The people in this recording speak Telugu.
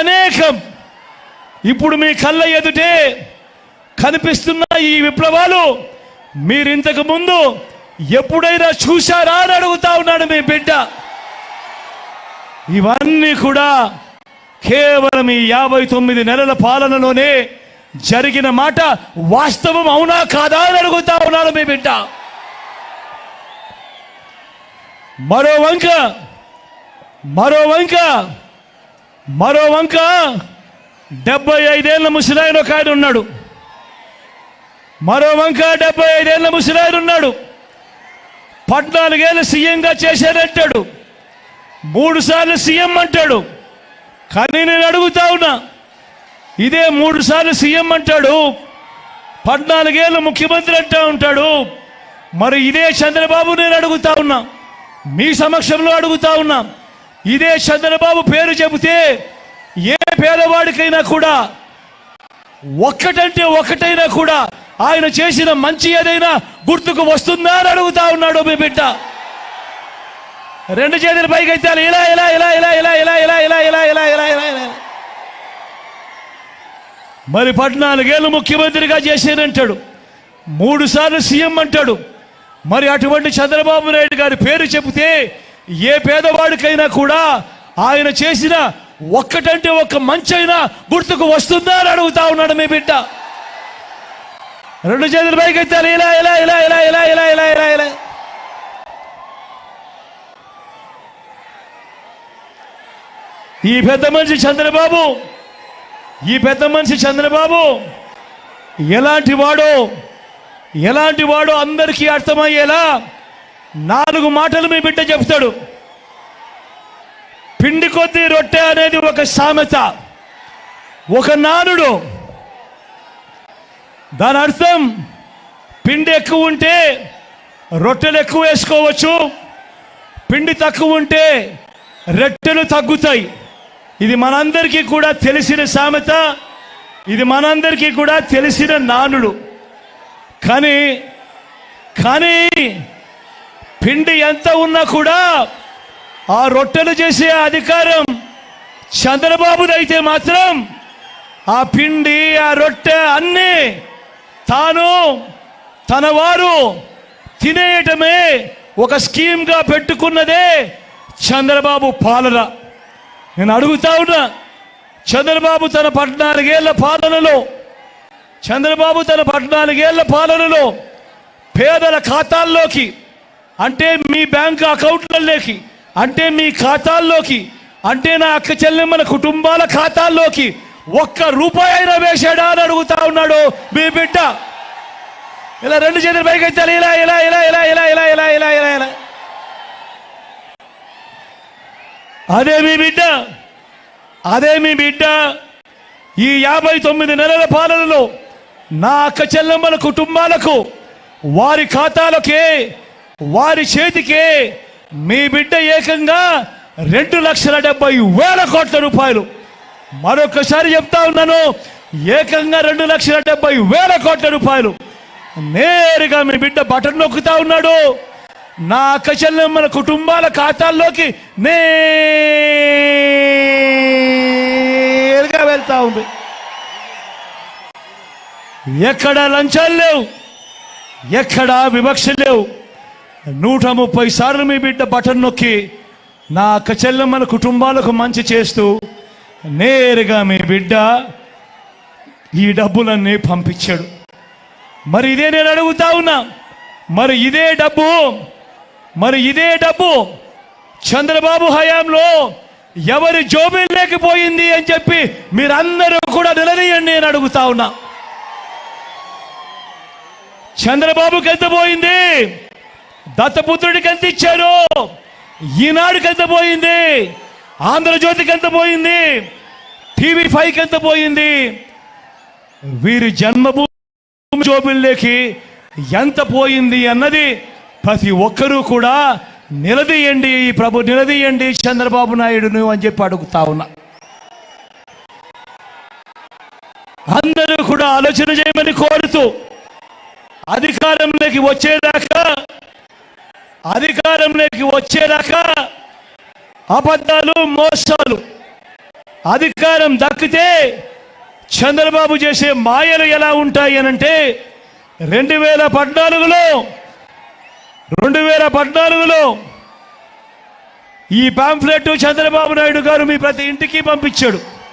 అనేకం. ఇప్పుడు మీ కళ్ళ ఎదుటే కనిపిస్తున్న ఈ విప్లవాలు మీరు ఇంతకు ముందు ఎప్పుడైనా చూశారా అని అడుగుతా ఉన్నాడు మీ బిడ్డ. ఇవన్నీ కూడా కేవలం ఈ యాభై తొమ్మిది నెలల పాలనలోనే జరిగిన మాట వాస్తవం అవునా కాదా అని అడుగుతా ఉన్నాడు మీ బిడ్డ. మరో వంక మరో వంక మరో వంక డెబ్బై ఐదేళ్ళ ముసిరాయుడు ఒక ఆయన ఉన్నాడు. మరో వంక డెబ్బై ఐదేళ్ళ ముసిరాయుడు ఉన్నాడు. పద్నాలుగేళ్ళు సీఎంగా చేశానంటాడు మూడు సార్లు సీఎం అంటాడు. కానీ నేను అడుగుతా ఉన్నా ఇదే మూడు సార్లు సీఎం అంటాడు పద్నాలుగేళ్ళు ముఖ్యమంత్రి అంటా ఉంటాడు. మరి ఇదే చంద్రబాబు నేను అడుగుతా ఉన్నా మీ సమక్షంలో అడుగుతా ఉన్నా ఇదే చంద్రబాబు పేరు చెబితే ఏ పేదవాడికైనా కూడా ఒక్కటంటే ఒక్కటైనా కూడా ఆయన చేసిన మంచి ఏదైనా గుర్తుకు వస్తుందా అని అడుగుతా ఉన్నాడు మీ బిడ్డ రెండు చేతులు పైకి ఎత్తాలి ఇలా ఇలా ఇలా ఇలా ఇలా ఇలా ఇలా ఇలా ఇలా ఇలా ఇలా ఇలా ఇలా మరి పద్నాలుగేళ్ళు ముఖ్యమంత్రిగా చేసేనంటాడు మూడు సార్లు సీఎం అంటాడు మరి అటువంటి చంద్రబాబు నాయుడు గారి పేరు చెబితే ఏ పేదవాడికైనా కూడా ఆయన చేసిన ఒక్కటంటే ఒక్క మంచైనా గుర్తుకు వస్తుందా అని అడుగుతా ఉన్నాడు మీ బిడ్డ. రెండు చేతులు పైకి ఎత్తాలి. ఇలా ఇలా ఇలా ఇలా ఇలా ఇలా ఇలా ఇలా ఇలా. ఈ పెద్ద మనిషి చంద్రబాబు ఈ పెద్ద మనిషి చంద్రబాబు ఎలాంటి వాడో ఎలాంటి వాడో అందరికీ అర్థమయ్యేలా నాలుగు మాటలు మీ బిడ్డ చెప్తాడు. పిండి కొద్ది రొట్టె అనేది ఒక సామెత. ఒక నానుడు. దాని అర్థం పిండి ఎక్కువ ఉంటే రొట్టెలు ఎక్కువ వేసుకోవచ్చు. పిండి తక్కువ ఉంటే రెట్టెలు తగ్గుతాయి. ఇది మనందరికీ కూడా తెలిసిన సామెత. ఇది మనందరికీ కూడా తెలిసిన నానుడు. కానీ కానీ పిండి ఎంత ఉన్నా కూడా ఆ రొట్టెలు చేసే అధికారం చంద్రబాబుదైతే మాత్రం ఆ పిండి ఆ రొట్టె అన్నీ తాను తన వారు తినేయటమే ఒక స్కీమ్గా పెట్టుకున్నదే చంద్రబాబు పాలన. నేను అడుగుతా ఉన్నా చంద్రబాబు తన పద్నాలుగేళ్ళ పాలనలో చంద్రబాబు తన పద్నాలుగేళ్ళ పాలనలో పేదల ఖాతాల్లోకి అంటే మీ బ్యాంక్ అకౌంట్లలోకి అంటే మీ ఖాతాల్లోకి అంటే నా అక్క చెల్లెమ్మల కుటుంబాల ఖాతాల్లోకి ఒక్క రూపాయి అయినా వేశాడా అని అడుగుతా ఉన్నాడు మీ బిడ్డ. ఇలా రెండు చేతులు పైకి ఎత్తాలి ఇలా ఇలా ఇలా ఇలా ఇలా ఇలా ఇలా ఇలా ఇలా ఇలా. అదే మీ బిడ్డ. అదే మీ బిడ్డ. ఈ యాభై తొమ్మిది నెలల పాలనలో నా అక్క చెల్లెమ్మల కుటుంబాలకు వారి ఖాతాలకే వారి చేతికే మీ బిడ్డ ఏకంగా రెండు లక్షల డెబ్బై వేల కోట్ల రూపాయలు. మరొకసారి చెప్తా ఉన్నాను ఏకంగా రెండు లక్షల డెబ్బై వేల కోట్ల రూపాయలు. నేరుగా మీ బిడ్డ బటన్ నొక్కుతా ఉన్నాడు. నా అక్క మన కుటుంబాల ఖాతాల్లోకి నేరుగా వెళ్తా ఉంది. ఎక్కడ లంచాలు లేవు ఎక్కడ వివక్ష లేవు. నూట ముప్పై సార్లు మీ బిడ్డ బటన్ నొక్కి నా అక్క చెల్లెమ్మల కుటుంబాలకు మంచి చేస్తూ నేరుగా మీ బిడ్డ ఈ డబ్బులన్నీ పంపించాడు. మరి ఇదే నేను అడుగుతా ఉన్నా. మరి ఇదే డబ్బు మరి ఇదే డబ్బు చంద్రబాబు హయాంలో ఎవరి జోబీల్లోకి లేకపోయింది అని చెప్పి మీరందరూ కూడా నిలదీయండి నేను అడుగుతా ఉన్నా. చంద్రబాబుకి ఎంత పోయింది? దత్తపుత్రుడికి ఎంత ఇచ్చారు? ఈనాడుకి ఎంత పోయింది? ఆంధ్రజ్యోతికి ఎంత పోయింది? టీవీ ఫైవ్కి ఎంత పోయింది? వీరి జన్మభూమి జోబుల్లోకి ఎంత పోయింది అన్నది ప్రతి ఒక్కరూ కూడా నిలదీయండి ఈ ప్రభు నిలదీయండి చంద్రబాబు నాయుడును అని చెప్పి అడుగుతా ఉన్నా. అందరూ కూడా ఆలోచన చేయమని కోరుతూ అధికారంలోకి వచ్చేదాకా అధికారంలోకి వచ్చేదాకా అబద్ధాలు మోసాలు అధికారం దక్కితే చంద్రబాబు చేసే మాయలు ఎలా ఉంటాయి అనంటే రెండు వేల పద్నాలుగులో రెండు వేల పద్నాలుగులో ఈ పాంఫ్లెట్ చంద్రబాబు నాయుడు గారు మీ ప్రతి ఇంటికి పంపించాడు.